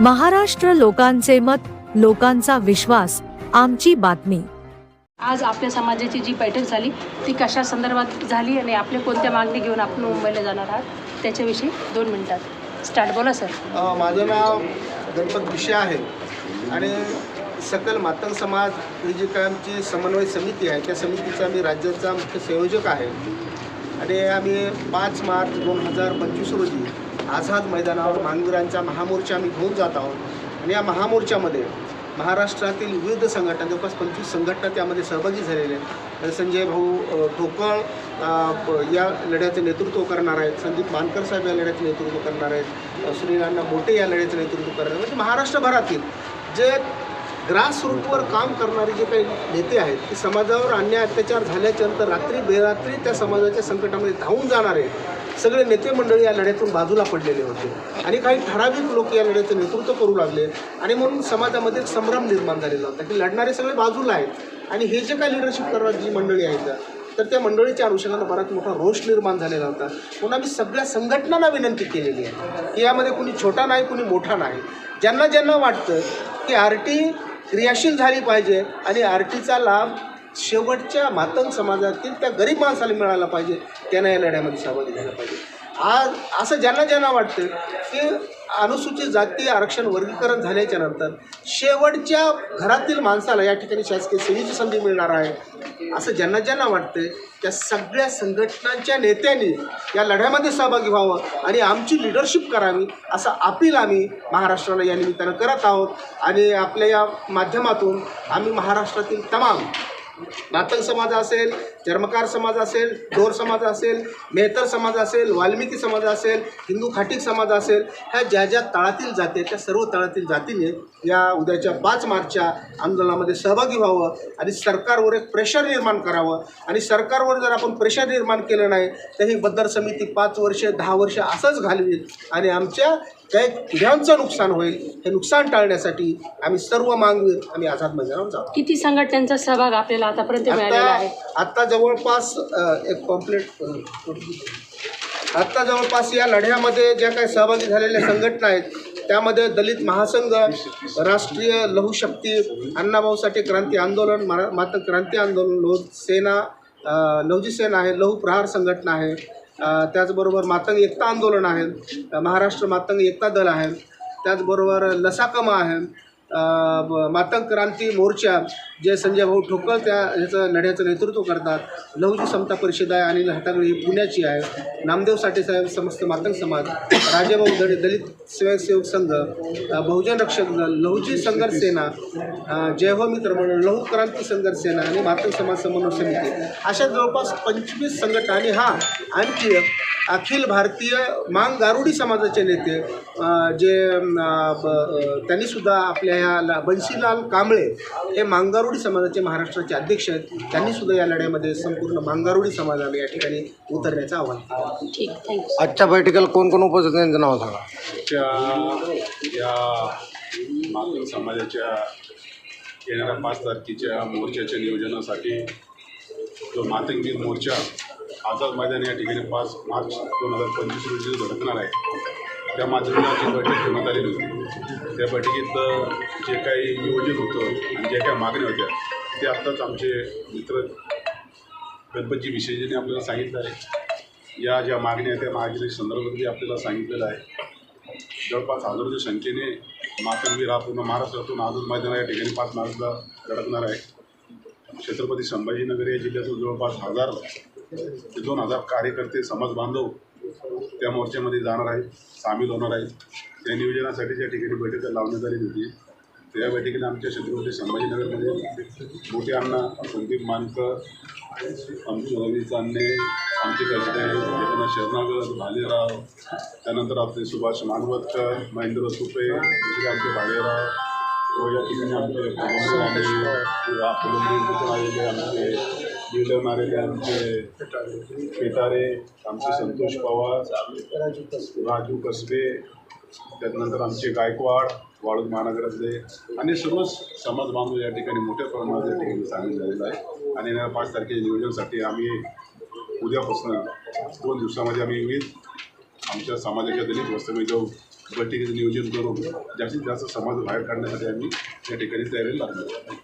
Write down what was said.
महाराष्ट्र लोकांचे मत लोकांचा विश्वास आमची बातमी. आज आपल्या समाजाची जी बैठक झाली ती कशा संदर्भात झाली आणि आपल्या कोणत्या मागणी घेऊन आपण मुंबईला जाणार आहात त्याच्याविषयी दोन मिनिटात. स्टार्ट बोला सर. माझं नाव गणपत विषय आहे आणि सकल मातंग समाज ही जी काय आमची समन्वय समिती आहे त्या समितीचा मी राज्याचा मुख्य संयोजक आहे. आणि आम्ही पाच मार्च दोन हजार पंचवीस रोजी आझाद मैदानावर मानवीरांचा महामोर्चा आम्ही घेऊन जात आहोत. आणि या महामोर्चामध्ये महाराष्ट्रातील विविध संघटना जवळपास पंचवीस संघटना त्यामध्ये सहभागी झालेले आहेत. संजय भाऊ अ, ठोकळ प- या लढ्याचं नेतृत्व करणार आहेत. संदीप मानकर साहेब या लढ्याचं नेतृत्व करणार आहेत. अ, श्रीराणा मोठे या लढ्याचं नेतृत्व करणार आहेत. म्हणजे महाराष्ट्रभरातील जे ग्रासरूटवर काम करणारे जे काही नेते आहेत ते समाजावर अन्याय अत्याचार झाल्याच्यानंतर रात्री बेरात्री त्या समाजाच्या संकटामध्ये धावून जाणारे सगळे नेते मंडळी या लढ्यातून बाजूला पडलेले होते. आणि काही ठराविक लोक या लढ्याचं नेतृत्व करू लागले. आणि म्हणून समाजामध्ये एक संभ्रम निर्माण झालेला होता की लढणारे सगळे बाजूला आहेत. आणि हे जे काही लिडरशिप करणारी जी मंडळी आहेत तर त्या मंडळीच्या अनुषंगानं बराच मोठा रोष निर्माण झालेला होता. म्हणून आम्ही सगळ्या संघटनांना विनंती केलेली आहे की यामध्ये कुणी छोटा नाही कुणी मोठा नाही. ज्यांना ज्यांना वाटतं की आर टी क्रियाशील झाली पाहिजे आणि आर टीचा लाभ शेवटच्या मातंग समाजातील त्या गरीब माणसाला मिळायला पाहिजे त्यांना या लढ्यामध्ये सहभागी झाला पाहिजे. आज असं ज्यांना ज्यांना वाटतं की अनुसूचित जाती आरक्षण वर्गीकरण झाल्याच्यानंतर शेवटच्या घरातील माणसाला या ठिकाणी शासकीय सेवेची संधी मिळणार आहे असं ज्यांना ज्यांना वाटतं त्या सगळ्या संघटनांच्या नेत्यांनी या लढ्यामध्ये सहभागी व्हावं आणि आमची लिडरशिप करावी असं अपील आम्ही महाराष्ट्राला या निमित्तानं करत आहोत. आणि आपल्या या माध्यमातून आम्ही महाराष्ट्रातील तमाम नातक समाज असेल चर्मकार समाज असेल डोर समाज असेल मेहतर समाज असेल वाल्मिकी समाज असेल हिंदू खाटीक समाज असेल ह्या ज्या ज्या तळातील जाती त्या सर्व तळातील जातीने या उद्याच्या पाच मार्चच्या आंदोलनामध्ये सहभागी व्हावं आणि सरकारवर एक प्रेशर निर्माण करावं. आणि सरकारवर जर आपण प्रेशर निर्माण केलं नाही तर ही बद्दल समिती पाच वर्ष दहा वर्ष असंच घालवील आणि आमच्या काही पिढ्यांचं नुकसान होईल हे नुकसान टाळण्यासाठी आम्ही सर्व मागवीर आम्ही आझाद मैदानावर जाऊ. किती संघटनांचा सहभाग आपल्याला आतापर्यंत मिळालेला आता आहे. आता जवळपास अ, एक कॉम्प्लेट आत्ता जवळपास या लढ्यामध्ये ज्या काही सहभागी झालेल्या संघटना आहेत त्यामध्ये दलित महासंघ राष्ट्रीय लघु शक्ती अण्णाभाऊसाठी क्रांती आंदोलन मरा माता क्रांती आंदोलन लोह सेना अ, लहुजी सेना आहे लहू प्रहार संघटना आहे अ, त्याचबरोबर मातंग एकता आंदोलन आहे अ, महाराष्ट्र मातंग एकता दल आहे त्याचबरोबर लसाकमा आहे मातंग क्रांती मोर्चा जे संजय भाऊ ठोकळ त्या ह्याचं लढ्याचं नेतृत्व करतात. लहुजी समता परिषद आहे आणि हातागडी ही पुण्याची आहे. नामदेव साठे साहेब समस्त मातंग समाज राजेभाऊ दळी दलित स्वयंसेवक संघ बहुजन रक्षक दल लहुजी संघर्ष सेना जय हो मित्र म्हणून लहू क्रांती संघर्ष सेना आणि मातंग समाज समन्वय समिती. अशा जवळपास पंचवीस संघटना आणि हा आणखी एक अखिल भारतीय मांग गारुडी समाजाचे नेते जे अ, त्यांनीसुद्धा आपल्या ह्या ला- बन्सीलाल कांबळे हे मांगारुडी समाजाचे महाराष्ट्राचे अध्यक्ष आहेत. त्यांनीसुद्धा या लढ्यामध्ये संपूर्ण मांगारुडी समाजाला या ठिकाणी उतरण्याचं आव्हान केलं. ठीक थँक्यू आजच्या बैठकीला कोण कोण उपस्थित त्यांचं नाव सांगा. या मातृ समाजाच्या येणाऱ्या पाच तारखेच्या मोर्चाच्या नियोजनासाठी जो मातंगी मोर्चा आझाद मैदान या ठिकाणी पाच मार्च दोन हजार पंचवीस रोजी घडकणार आहे त्या माध्यमाची बैठक घेण्यात आलेली होती. त्या बैठकीत जे काही नियोजन होतं आणि ज्या काही मागण्या होत्या ते आत्ताच आमचे मित्र गणपतजी विशेषने आपल्याला सांगितलं आहे. या ज्या मागण्या आहेत त्या मागण्या संदर्भातही आपल्याला सांगितलेलं आहे. जवळपास हजारोच्या संख्येने मातंगवीर हा पूर्ण महाराष्ट्रातून आझाद मैदान या ठिकाणी पाच मार्चला धडकणार आहे. छत्रपती संभाजीनगर या जिल्ह्यातून जवळपास हजार ते दोन हजार कार्यकर्ते समाज बांधव त्या मोर्चामध्ये जाणार आहेत सामील होणार आहेत. त्या नियोजनासाठी ज्या ठिकाणी बैठक लावण्यात आली होती त्या बैठकीला आमच्या छत्रपती संभाजीनगरमध्ये मोठे अण्णा संदीप मानकर आमचे रवी चांदणे आमचे कसबे जगन्नाथ शरणागत भालेराव त्यानंतर आपले सुभाष मानवतकर महेंद्र सुपे दुसरे आमचे भालेराव या ठिकाणी आमचे आलेले आमचे लीडर आलेले आमचे पेटारे आमचे संतोष पवार राजू कसबे त्यानंतर आमचे गायकवाड वाळूज महानगरातले आणि सर्वच समाज बांधव या ठिकाणी मोठ्या प्रमाणात या ठिकाणी सामील झालेला आहे आणि येणाऱ्या पाच तारखेच्या नियोजनासाठी आम्ही उद्यापासून दोन दिवसामध्ये आम्ही विविध आमच्या समाजाच्या दलित वस्तवी जाऊन बैठकीचं नियोजन करून जास्तीत जास्त समाज बाहेर काढण्यासाठी आम्ही या ठिकाणी तयारी लागलो.